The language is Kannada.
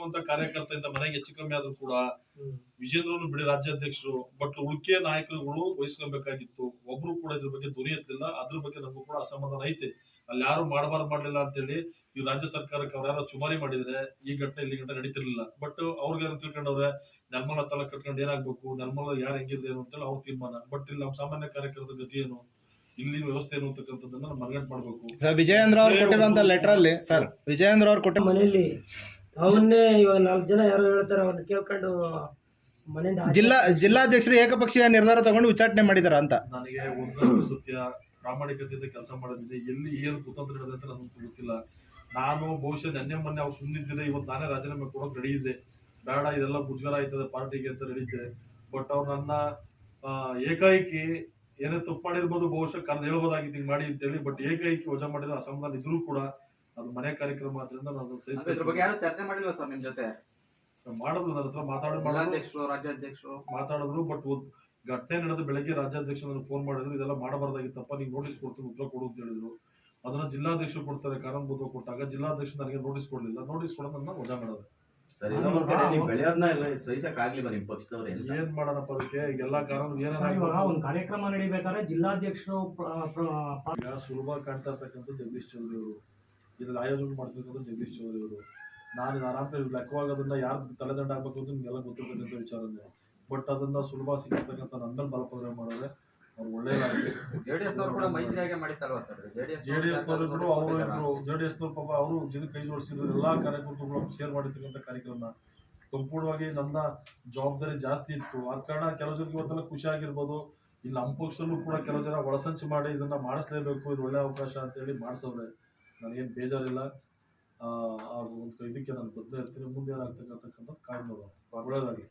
ಆಗುವಂತ ಕಾರ್ಯಕರ್ತರಿಂದ ಮನೆಗೆ ಹೆಚ್ಚು ಕಮ್ಮಿ ಆದ್ರೂ ಕೂಡ ವಿಜೇಂದ್ರನು ಬಿಡಿ ರಾಜ್ಯಾಧ್ಯಕ್ಷರು ಬಟ್ ಉಳಿಕೆ ನಾಯಕರುಗಳು ವಹಿಸ್ಕೊಬೇಕಾಗಿತ್ತು. ಒಬ್ರು ಕೂಡ ಇದ್ರ ಬಗ್ಗೆ ಧ್ವನಿ ಎತ್ತಲಿಲ್ಲ. ಅದ್ರ ಬಗ್ಗೆ ನಮಗೂ ಕೂಡ ಅಸಮಾಧಾನ ಐತೆ. ಅಲ್ಲಿ ಯಾರು ಮಾಡಬಾರ್ದು ಮಾಡ್ಲಿಲ್ಲ ಅಂತೇಳಿ ಈ ರಾಜ್ಯ ಸರ್ಕಾರಕ್ಕೆ ಅವ್ರ ಯಾರೋ ಚುಮಾರಿ ಮಾಡಿದ್ರೆ ಈ ಘಟನೆ ಇಲ್ಲಿ ಗಂಟೆ ನಡೀತಿರ್ಲಿಲ್ಲ. ಬಟ್ ಅವ್ರಿಗೆ ಏನೋ ತಿಳ್ಕೊಂಡವ್ರೆ? ನರ್ಮಲ ತಲೆ ಕಟ್ಕೊಂಡು ಏನಾಗ್ಬೇಕು? ನರ್ಮಲ ಯಾರು ಹೆಂಗಿದೆ ಏನು ಅಂತೇಳಿ ಅವ್ರ ತೀರ್ಮಾನ. ಬಟ್ ಇಲ್ಲಿ ನಮ್ಮ ಸಾಮಾನ್ಯ ಕಾರ್ಯಕರ್ತರ ಗತಿ ಏನು? ಇಲ್ಲಿ ವ್ಯವಸ್ಥೆ ಏನು ಅಂತಕ್ಕಂಥದ್ದನ್ನ ಮನಗಂಟು ಮಾಡ್ಬೇಕು. ಸರ್ ವಿಜಯೇಂದ್ರ ಅವ್ರು ಕೊಟ್ಟಿರುವಂತ ಲೆಟರ್ ಅಲ್ಲಿ ಸರ್ ವಿಜಯೇಂದ್ರ ಅವ್ರು ಕೊಟ್ಟ ಮನೆಯಲ್ಲಿ ಅವನ್ನೇ ಇವಾಗ ನಾಲ್ಕು ಜನ ಯಾರು ಹೇಳ್ತಾರೆ ಅವ್ರನ್ನ ಕೇಳ್ಕೊಂಡು ಮನೆಯಿಂದ ಆಚೆ- ಜಿಲ್ಲಾ ಜಿಲ್ಲಾಧ್ಯಕ್ಷರು ಏಕಪಕ್ಷೀಯ ನಿರ್ಧಾರ ತಗೊಂಡು ಉಚ್ಚಾಟನೆ ಮಾಡಿದಾರ ಅಂತ. ನನಗೆ ಒಂದು ಸತ್ಯ. ಪ್ರಾಮಾಣಿಕತೆಯಿಂದ ಕೆಲಸ ಮಾಡೋದಿದೆ. ಎಲ್ಲಿ ಏನು ಕುತಂತ್ರ ನಡೆದ ಅಂತ ನನಗೆ ಗೊತ್ತಿಲ್ಲ. ನಾನು ಬಹುಶಃ ನೆನ್ನೆ ಮೊನ್ನೆ ಅವ್ರು ಸುಮ್ಮನಿದ್ದಿದೆ ಇವತ್ತು ನಾನೇ ರಾಜೀನಾಮೆ ಕೊಡೋಕೆ ರೆಡಿ ಇದ್ದೆ ಬೇಡ ಇದೆಲ್ಲ ಮುಜುಗರ ಆಯ್ತದೆ ಪಾರ್ಟಿಗೆ ಅಂತ ರೆಡಿ ಇದ್ದೆ. ಬಟ್ ಅವ್ರು ನನ್ನ ಆ, ಏಕಾಏಕಿ ಏನೇ ತಪ್ಪು ಮಾಡಿರ್ಬೋದು ಬಹುಶಃ ಕರೆದು ಹೇಳ್ಬೋದಾಗಿತ್ತು ಹಿಂಗೆ ಮಾಡಿ ಅಂತೇಳಿ. ಬಟ್ ಏಕಾಏಕಿ ವಜಾ ಮಾಡಿದ ಅಸಮಾಧಾನ ಇದ್ರು ಕೂಡ ಅದು ಮನೆ ಕಾರ್ಯಕ್ರಮ ಆದ್ರಿಂದ ನಾನು ಅದ್ರ ಬಗ್ಗೆ ಯಾರು ಚರ್ಚೆ ಮಾಡಿಲ್ವಾ ಸರ್ ನಿಮ್ ಜೊತೆ? ಮಾಡಿದ್ರು ನನ್ನ ಹತ್ರ ಮಾತಾಡಿ ಮಾಡೋದು ಜಿಲ್ಲಾಧ್ಯಕ್ಷರು ರಾಜ್ಯಾಧ್ಯಕ್ಷರು. ಮಾತಾಡಿದ್ರು ಬಟ್ ಘಟನೆ ನಡೆದ ಬೆಳಗ್ಗೆ ರಾಜ್ಯಾಧ್ಯಕ್ಷ ನನಗೆ ಫೋನ್ ಮಾಡಿದ್ರು ಇದೆಲ್ಲ ಮಾಡಬಾರ್ದಾಗಿತ್ತಪ್ಪ ನೀವು ನೋಟಿಸ್ ಕೊಡ್ತೀನಿ ಉತ್ತರ ಕೊಡು ಅಂತ ಹೇಳಿದ್ರು. ಅದನ್ನ ಜಿಲ್ಲಾಧ್ಯಕ್ಷರು ಕೊಡ್ತಾರೆ ಕಾರಣಭೂತ ಕೊಟ್ಟಾಗ ಜಿಲ್ಲಾಧ್ಯಕ್ಷ ನನಗೆ ನೋಟಿಸ್ ಕೊಡ್ಲಿಲ್ಲ. ನೋಟಿಸ್ ಕೊಡೋದನ್ನ ವಜಾ ಮಾಡೋದು. ಏನ್ ಮಾಡೋಣಪ್ಪ ಅದಕ್ಕೆ? ಈಗ ಎಲ್ಲಾ ಕಾರಣ ಒಂದು ಕಾರ್ಯಕ್ರಮ ನಡಿಬೇಕಾದ್ರೆ ಜಿಲ್ಲಾಧ್ಯಕ್ಷರು ಸುಲಭ ಕಾಣ್ತಾ ಇರ್ತಕ್ಕಂಥ ಜಗದೀಶ್ ಚಂದ್ರ ಅವರು ಇದ್ರಲ್ಲಿ ಆಯೋಜನೆ ಮಾಡ್ತಿರ್ತಕ್ಕಂಥ ಜಗದೀಶ್ ಚೌಧರಿ ಅವರು. ನಾನು ಆರಾಮ ಲೆಕ್ಕವಾಗೋದನ್ನ ಯಾರು ತಲೆದಂಡ ಆಗ್ಬೇಕು ಅಂತ ನಿಮ್ಗೆಲ್ಲ ಗೊತ್ತಿರ್ತಕ್ಕಂಥ ವಿಚಾರನೇ. ಬಟ್ ಅದನ್ನ ಸುಲಭ ಸಿಗ್ತಕ್ಕಂಥ ನನ್ನ ಮೇಲೆ ಬಲಪ್ರಯೋಗ ಮಾಡಿದ್ರೆ ಅವ್ರು ಒಳ್ಳೇದಾಗಲಿ. ಜೆ ಡಿ ಎಸ್ ಅವರು ಜೆ ಡಿ ನವರು ಪಾಪ ಅವರು ಜನ ಕೈ ಜೋಡಿಸಿದ್ರು ಎಲ್ಲಾ ಕಾರ್ಯಕರ್ತರು ಶೇರ್ ಮಾಡಿರ್ತಕ್ಕಂಥ ಕಾರ್ಯಕ್ರಮ ಸಂಪೂರ್ಣವಾಗಿ ನನ್ನ ಜವಾಬ್ದಾರಿ ಜಾಸ್ತಿ ಇತ್ತು. ಆದ ಕಾರಣ ಕೆಲವು ಜನಕ್ಕೆ ಇವತ್ತೆಲ್ಲ ಖುಷಿ ಆಗಿರ್ಬೋದು. ಇಲ್ಲಿ ನಮ್ಮ ಪಕ್ಷದಲ್ಲೂ ಕೂಡ ಕೆಲವು ಜನ ಒಳಸಂಚು ಮಾಡಿ ಇದನ್ನ ಮಾಡಿಸ್ಲೇಬೇಕು. ಇದು ಒಳ್ಳೆ ಅವಕಾಶ ಅಂತೇಳಿ ಮಾಡಿಸವ್ರೆ. ನನಗೇನು ಬೇಜಾರಿಲ್ಲ. ಆ ಒಂದು ಇದಕ್ಕೆ ನಾನು ಬದಲೇ ಇರ್ತೀನಿ ಮುಂದೆ ಏನಾಗ್ತಕ್ಕಂಥದ್ದು ನೋಡೋಣ ಒಳ್ಳೆಯದಾಗಲಿ